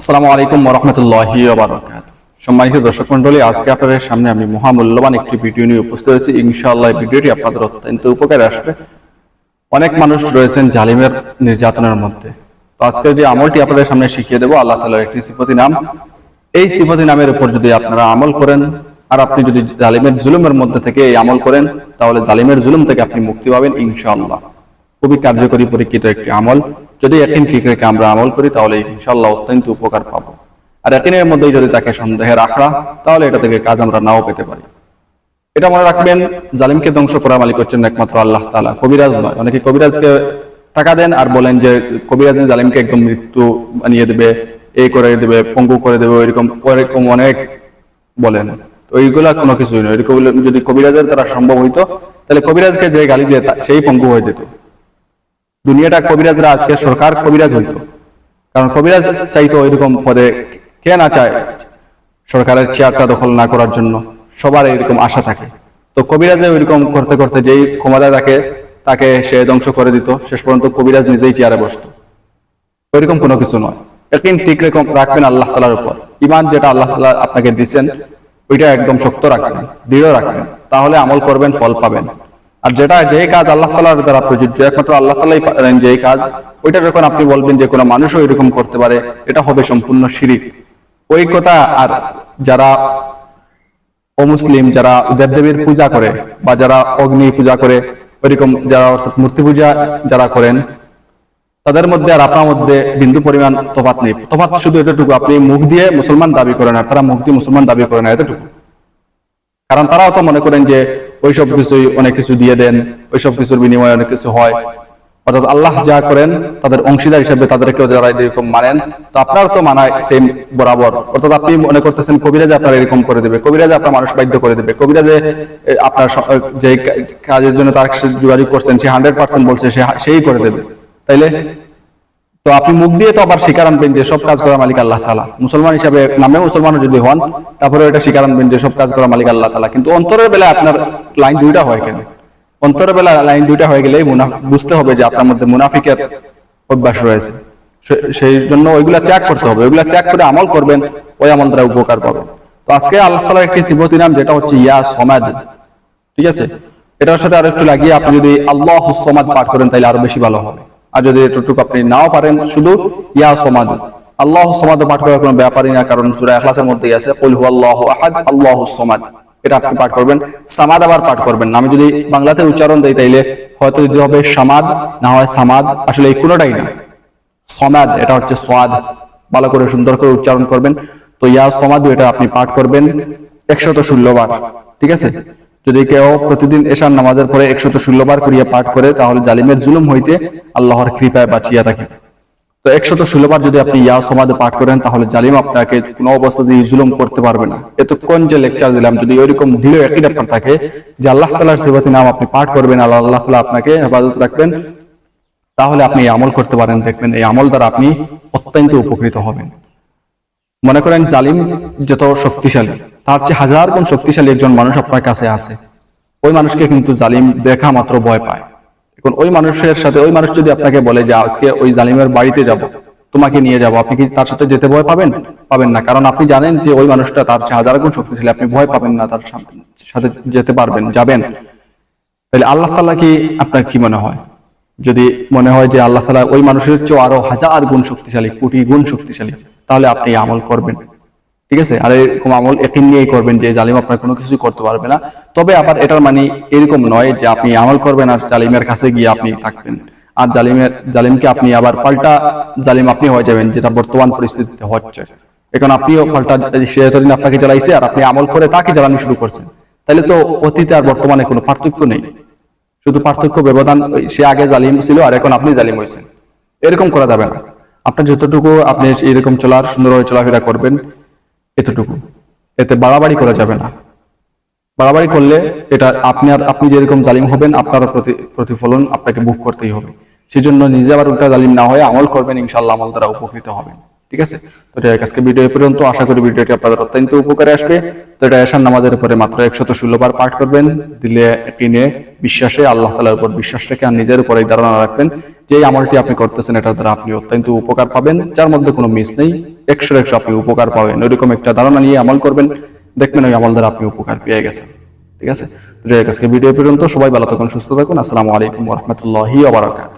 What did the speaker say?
আসসালামু আলাইকুম রহমতুল্লাহি সম্মানিত দর্শক মন্ডলী আজকে আপনাদের সামনে আমি মহামূল্যবান একটি ভিডিও নিয়ে উপস্থিত হয়েছি। ইনশাআল্লাহ ভিডিওটি আপনাদের অত্যন্ত উপকারে আসবে। অনেক মানুষ রয়েছেন জালিমের নির্যাতনের মধ্যে। তো আজকে যে আমলটি আপনাদের সামনে শিখিয়ে দেবো, আল্লাহ তালার একটি সিফতি নাম। এই সিফতি নামের উপর যদি আপনারা আমল করেন, আর আপনি যদি জালিমের জুলুমের মধ্যে থেকে এই আমল করেন, তাহলে জালিমের জুলুম থেকে আপনি মুক্তি পাবেন ইনশাআল্লাহ। খুবই কার্যকরী পরীক্ষিত একটি আমল। যদি একদিন ঠিক রেখে আমরা আমল করি, তাহলে ইনশাল্লাহ অত্যন্ত উপকার পাবো। আর একদিনের মধ্যেই যদি তাকে সন্দেহে রাখা, তাহলে এটা থেকে কাজ আমরা নাও পেতে পারি। এটা মনে রাখবেন, জালিমকে ধ্বংস করা মালিক হচ্ছেন একমাত্র আল্লাহ তালা কবিরাজ নয়। অনেকে কবিরাজকে টাকা দেন আর বলেন যে, কবিরাজ জালিমকে একদম মৃত্যু বানিয়ে দেবে এই করে দেবে, পঙ্গু করে দেবে ওইরকম ওইরকম অনেক বলেন। তো এইগুলা কোনো কিছুই নয়। এরকম যদি কবিরাজের দ্বারা সম্ভব হইতো, তাহলে কবিরাজকে যে গালি দিয়ে সেই পঙ্গু হয়ে যেত। দুনিয়াটা কবিরাজরা আজকে সরকার কবিরাজ হইতো। কারণ কবিরাজ চাইতো এরকম পদে কে না চায়? সরকারের চেয়ারটা দখল না করার জন্য সবার এরকম আশা থাকে। তো কবিরাজে ওইরকম করতে করতে যেই ক্ষমতা থাকে তাকে সে ধ্বংস করে দিত। শেষ পর্যন্ত কবিরাজ নিজেই চেয়ারে বসতো। ওইরকম কোনো কিছু নয়। একদিন ঠিক রকম রাখবেন আল্লাহ তালার উপর। ইমান যেটা আল্লাহ তালা আপনাকে দিচ্ছেন ওইটা একদম শক্ত রাখবেন দৃঢ় রাখবেন। তাহলে আমল করবেন ফল পাবেন। আর যেটা যে কাজ আল্লাহ তালার দ্বারা প্রযোজ্য, একমাত্র আল্লাহ তালাই পারেন যে কাজ, ওইটা যখন আপনি বলবেন যে কোনো মানুষও এরকম করতে পারে, এটা হবে সম্পূর্ণ শিরিক। ওই কথা আর যারা অমুসলিম, যারা দেবদেবীর পূজা করে বা যারা অগ্নি পূজা করে, ওইরকম যারা অর্থাৎ মূর্তি পূজা যারা করেন, তাদের মধ্যে আর আপনার মধ্যে বিন্দু পরিমাণ তফাত নেই। তফাত শুধু এতটুকু, আপনি মুখ দিয়ে মুসলমান দাবি করেন আর তারা মুখ দিয়ে মুসলমান দাবি করে না, এতটুকু। কারণ তারাও তো মনে করেন যে ওইসব কিছুই অনেক কিছু দিয়ে দেন, ওইসব কিছুর বিনিময়ে অনেক কিছু হয়। অর্থাৎ আল্লাহ যা করেন, তাদের অংশীদার হিসেবে তাদেরকেও যারা এরকম মানেন, তো আপনার তো মানায় সেম বরাবর। অর্থাৎ আপনি মনে করতেছেন কবিরাজে আপনার এরকম করে দেবে, কবিরাজে আপনার মানুষ বাধ্য করে দেবে, কবিরাজে আপনার যে কাজের জন্য তার যোগাযোগ করছেন, সে হান্ড্রেড পার্সেন্ট বলছে সেই করে দেবে। তাইলে তো আপনি মুখ দিয়ে তো আবার স্বীকার আনবেন যে সব কাজ করা মালিক আল্লাহ তালা মুসলমান হিসাবে নামে মুসলমান যদি হন, তারপরে এটা স্বীকার আনবেন যে সব কাজ করা মালিক আল্লাহ তালা কিন্তু অন্তরের বেলা আপনার লাইন দুইটা হয় কেন? অন্তরের বেলা লাইন দুইটা হয়ে গেলেই বুঝতে হবে যে আপনার মধ্যে মুনাফিকের অভ্যাস রয়েছে। সেই জন্য ওইগুলা ত্যাগ করতে হবে। ওইগুলা ত্যাগ করে আমল করবেন, ওই আমল দ্বারা উপকার পাবেন। তো আজকে আল্লাহ তালার একটি সিবতী নাম, যেটা হচ্ছে ইয়া সমাদ। ঠিক আছে? এটার সাথে আরও একটু লাগিয়ে আপনি যদি আল্লাহ সমাদ পাঠ করেন, তাহলে আরও বেশি ভালো হবে। আর যদি এতটুকু আপনি নাও পারেন, শুধু ইয়া সমাদ। আল্লাহ সমাদ পাঠ করার কোনো ব্যাপারই না, কারণ সূরা ইখলাসের মধ্যেই আছে, কুল হুয়াল্লাহু আহাদ, আল্লাহু সমাদ। এটা আপনি পাঠ করবেন, সামাদ আবার পাঠ করবেন আমি যদি বাংলাতে উচ্চারণ দেই, তাইলে হয়তো যদি হবে সামাদ, না হয় সামাদ, আসলে এই কোনোটাই না। সমাদ, এটা হচ্ছে সোয়াদ। ভালো করে সুন্দর করে উচ্চারণ করবেন। তো ইয়া সমাদ, এটা আপনি পাঠ করবেন একশত ষোলো বার, ঠিক আছে? যদি কেউ প্রতিদিন এশার নামাজের পরে একশত ষোলো বার করিয়া পাঠ করে, তাহলে জালিমের জুলুম হইতে আল্লাহর কৃপায় বাঁচিয়া থাকে তো একশত ষোলো বার যদি আপনি ইয়া সমাদে পাঠ করেন, তাহলে জালিম আপনাকে কোনো অবস্থাতেই জুলুম করতে পারবে না। এতক্ষণ যে লেকচার দিলাম, যদি ওইরকম দৃঢ় একই ব্যাপার থাকে, যে আল্লাহ তালার সেবাতি নাম আপনি পাঠ করবেন, আল্লাহ আল্লাহ তালা আপনাকে হেফাজত রাখবেন, তাহলে আপনি এই আমল করতে পারেন, দেখবেন এই আমল দ্বারা আপনি অত্যন্ত উপকৃত হবেন। মনে করেন জালিম যত শক্তিশালী, তার চেয়ে হাজার গুণ শক্তিশালী একজন মানুষ আপনার কাছে আছে। ওই মানুষকে কিন্তু জালিম দেখা মাত্র ভয় পায়। এখন ওই মানুষের সাথে, ওই মানুষ যদি আপনাকে বলে যে, আজকে ওই জালিমের বাড়িতে যাব, তোমাকে নিয়ে যাব, আপনি কি তার সাথে যেতে ভয় পাবেন? পাবেন না। কারণ আপনি জানেন যে ওই মানুষটা তার চেয়ে হাজার গুণ শক্তিশালী, আপনি ভয় পাবেন না তার সাথে যেতে পারবেন, যাবেন। তাহলে আল্লাহ তাআলা কি, আপনার কি মনে হয়? যদি মনে হয় যে আল্লাহ তালা ওই মানুষের চেয়ে আরও হাজার গুণ শক্তিশালী, কোটি গুণ শক্তিশালী তাহলে আপনি আমল করবেন। ঠিক আছে? আর এরকম আমল একিন নিয়েই করবেন যে জালিম আপনার কোনো কিছুই করতে পারবে না। তবে আবার এটার মানে এরকম নয় যে আপনি আমল করবেন আর জালিমের কাছে গিয়ে আপনি থাকবেন। আর জালিমের, জালিমকে আপনি আবার পাল্টা জালিম আপনি হয়ে যাবেন, যেটা বর্তমান পরিস্থিতিতে হচ্ছে। এখন আপনিও পাল্টা সে এতদিন আপনাকে জ্বালাইছে আর আপনি আমল করে তাকে জ্বালানো শুরু করছেন। তাহলে তো অতীতে আর বর্তমানে কোনো পার্থক্য নেই। শুধু পার্থক্য ব্যবধান সে আগে জালিম ছিল আর এখন আপনি জালিম হয়েছেন। এরকম করা যাবে না। আপনার যতটুকু আপনি এরকম চলার, সুন্দরভাবে চলাফেরা করবেন, এতটুকু। এতে বাড়াবাড়ি করা যাবে না। বাড়াবাড়ি করলে এটা আপনি আর আপনি যেরকম জালিম হবেন, আপনার প্রতি প্রতিফলন আপনাকে বুক করতেই হবে। সেই জন্য নিজে আবার উল্টা জালিম না হয়ে আমল করবেন ইনশাল্লাহ আমল দ্বারা উপকৃত হবেন। ঠিক আছে? তো এটা আজকে ভিডিও পর্যন্ত আশা করি ভিডিওটি আপনাদের অত্যন্ত উপকারে আসবে। তো এটা এশার নামাজের উপরে মাত্র একশত ষোলো বার পাঠ করবেন। দিলে কিনে বিশ্বাসে আল্লাহ তালার উপর বিশ্বাস রেখে আর নিজের উপরে ধারণা রাখবেন যে আমলটি আপনি করতেছেন, এটার দ্বারা আপনি অত্যন্ত উপকার পাবেন। যার মধ্যে কোনো মিস নেই। একশো একশো আপনি উপকার পাবেন। ওইরকম একটা ধারণা নিয়ে আমল করবেন। দেখবেন ওই আমল দ্বারা আপনি উপকার পেয়ে গেছেন। ঠিক আছে? আজকে ভিডিও পর্যন্ত। সবাই ভালো থাকুন, সুস্থ থাকুন। আসসালামু আলাইকুম রহমতুল্লাহি আবরাকাত